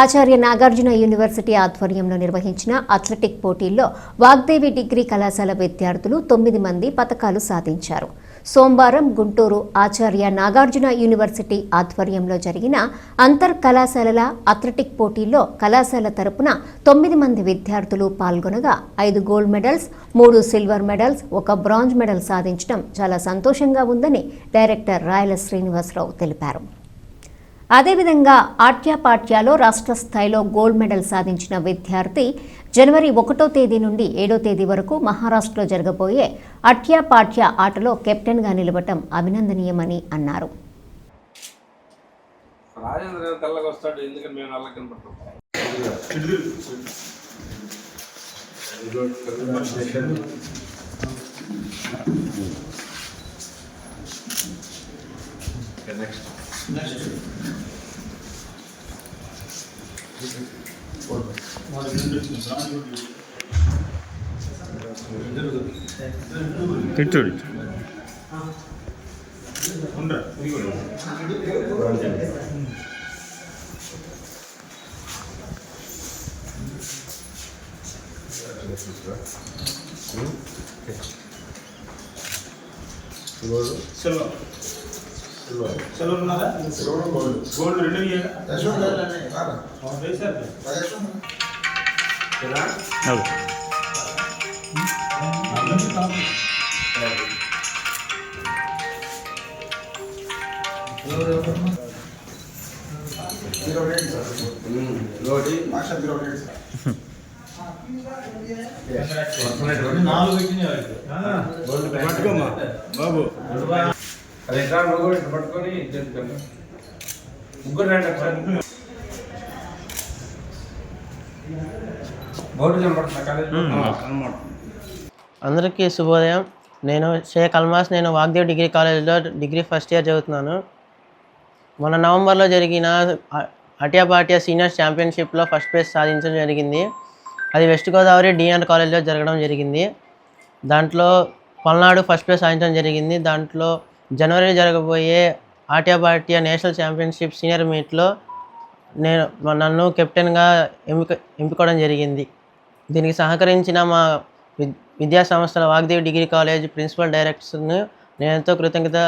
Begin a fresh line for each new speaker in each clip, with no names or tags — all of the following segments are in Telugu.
ఆచార్య నాగార్జున యూనివర్సిటీ ఆధ్వర్యంలో నిర్వహించిన అథ్లెటిక్ పోటీల్లో వాగ్దేవి డిగ్రీ కళాశాల విద్యార్థులు తొమ్మిది మంది పతకాలు సాధించారు. సోమవారం గుంటూరు ఆచార్య నాగార్జున యూనివర్సిటీ ఆధ్వర్యంలో జరిగిన అంతర్ కళాశాలల అథ్లెటిక్ పోటీల్లో కళాశాల తరపున తొమ్మిది మంది విద్యార్థులు పాల్గొనగా ఐదు గోల్డ్ మెడల్స్ మూడు సిల్వర్ మెడల్స్ ఒక బ్రాంజ్ మెడల్ సాధించడం చాలా సంతోషంగా ఉందని డైరెక్టర్ రాయల శ్రీనివాసరావు తెలిపారు. అదేవిధంగా ఆట్యాపాట్యాలో రాష్ట్ర స్థాయిలో గోల్డ్ మెడల్ సాధించిన విద్యార్థి జనవరి ఒకటో తేదీ నుండి ఏడో తేదీ వరకు మహారాష్ట్రలో జరగబోయే అట్యాపాట్య ఆటలో కెప్టెన్గా నిలవటం అభినందనీయమని అన్నారు.
రాజేంద్ర గారు తెల్లగా వస్తాడు ఎందుకని మేము నల్లగా కనపడతాం
తిట్టుడు
సిల్వర్ ఉన్నదా గోల్డ్ రెండు ఇయ్యండి. వేశారు. నాలుగు వచ్చినాయి వాళ్ళకి.
పట్టుకోమ్మా బాబు
అది ఎట్లా నువ్వు కూడా ఇట్లా పట్టుకొని ముగ్గురు రండి ఒకసారి. బోర్డు కాలేజ్
అందరికీ శుభోదయం. నేను షేక్ అల్మాస్ నేను వాగ్దేవ్ డిగ్రీ కాలేజ్లో డిగ్రీ ఫస్ట్ ఇయర్ చదువుతున్నాను. మొన్న నవంబర్లో జరిగిన అ- అటియాపాటియా సీనియర్ ఛాంపియన్షిప్లో ఫస్ట్ ప్లేస్ సాధించడం జరిగింది. అది వెస్ట్ గోదావరి డిఎన్ కాలేజ్లో జరగడం జరిగింది. దాంట్లో పల్నాడు ఫస్ట్ ప్లేస్ సాధించడం జరిగింది. దాంట్లో జనవరిలో జరగబోయే ఆటియాపాటియా నేషనల్ ఛాంపియన్షిప్ సీనియర్ మీట్లో నేను నన్ను కెప్టెన్గా ఎంపిక ఎంపుకోవడం జరిగింది. దీనికి సహకరించిన మా విద్యా సంస్థల వాగ్దేవి డిగ్రీ కాలేజ్ ప్రిన్సిపల్ డైరెక్టర్ను నేను ఎంతో కృతజ్ఞత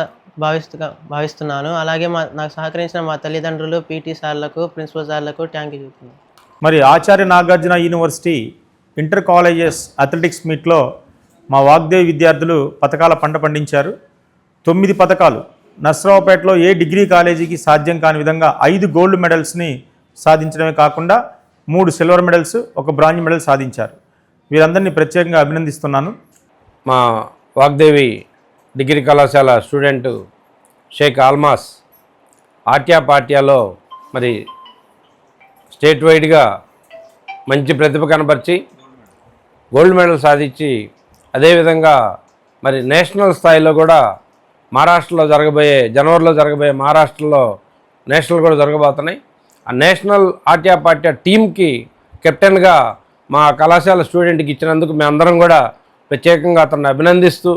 భావిస్తు భావిస్తున్నాను. అలాగే మా నాకు సహకరించిన మా తల్లిదండ్రులు పీటీ సార్లకు ప్రిన్సిపల్ సార్లకు థ్యాంక్ యూ చెప్తున్నాను.
మరి Acharya Nagarjuna university inter colleges athletics మీట్లో మా వాగ్దేవి విద్యార్థులు పథకాల పంట పండించారు. తొమ్మిది పథకాలు. నర్సరావుపేటలో ఏ డిగ్రీ కాలేజీకి సాధ్యం కాని విధంగా ఐదు గోల్డ్ మెడల్స్ని సాధించడమే కాకుండా మూడు సిల్వర్ మెడల్స్ ఒక బ్రాంజ్ మెడల్ సాధించారు. వీరందరినీ ప్రత్యేకంగా అభినందిస్తున్నాను.
మా వాగ్దేవి డిగ్రీ కళాశాల స్టూడెంట్ షేక్ ఆల్మాస్ ఆట్యా పాట్యాలో మరి స్టేట్ వైడ్గా మంచి ప్రతిభ కనపరిచి గోల్డ్ మెడల్ సాధించి అదేవిధంగా మరి నేషనల్ స్థాయిలో కూడా మహారాష్ట్రలో జరగబోయే జనవరిలో జరగబోయే మహారాష్ట్రలో నేషనల్ కూడా జరగబోతున్నాయి. ఆ నేషనల్ ఆట్యా పాట్యా టీంకి కెప్టెన్గా మా కళాశాల స్టూడెంట్కి ఇచ్చినందుకు మేమందరం కూడా ప్రత్యేకంగా అతన్ని అభినందిస్తూ